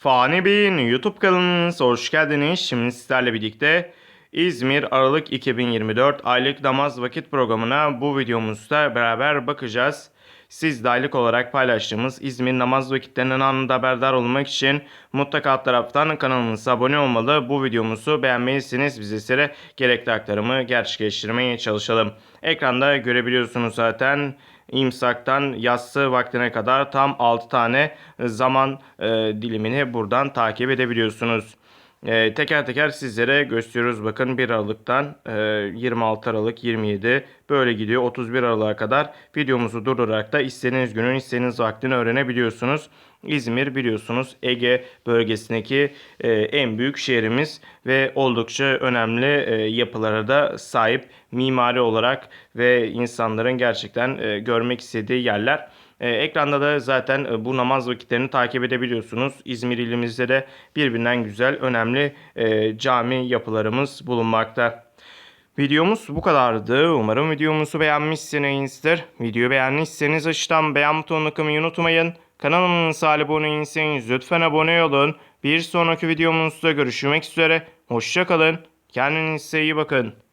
Fani Bey'in YouTube kanalınıza hoş geldiniz. Şimdi sizlerle birlikte İzmir Aralık 2024 aylık namaz vakit programına bu videomuzda beraber bakacağız. Siz de aylık olarak paylaştığımız İzmir namaz vakitlerinden anında haberdar olmak için mutlaka alt taraftan kanalımıza abone olmalı. Bu videomuzu beğenmelisiniz. Biz ise gerekli aktarımı gerçekleştirmeye çalışalım. Ekranda görebiliyorsunuz zaten imsaktan yatsı vaktine kadar tam 6 tane zaman e, dilimini buradan takip edebiliyorsunuz. E, teker teker sizlere gösteriyoruz. Bakın 1 Aralık'tan e, 26 Aralık 27 böyle gidiyor. 31 Aralık'a kadar videomuzu durdurarak da istediğiniz günün istediğiniz vaktini öğrenebiliyorsunuz. İzmir biliyorsunuz Ege bölgesindeki e, en büyük şehrimiz ve oldukça önemli e, yapılara da sahip mimari olarak ve insanların gerçekten e, görmek istediği yerler. E, ekranda da zaten e, bu namaz vakitlerini takip edebiliyorsunuz. İzmir ilimizde de birbirinden güzel, önemli e, cami yapılarımız bulunmakta. Videomuz bu kadardı. Umarım videomuzu beğenmişsinizdir. Videoyu beğendiyseniz aşağıdan beğen butonuna tıklamayı unutmayın. Kanalımıza abone değilseniz lütfen abone olun. Bir sonraki videomuzda görüşmek üzere. Hoşçakalın. Kendinize iyi bakın.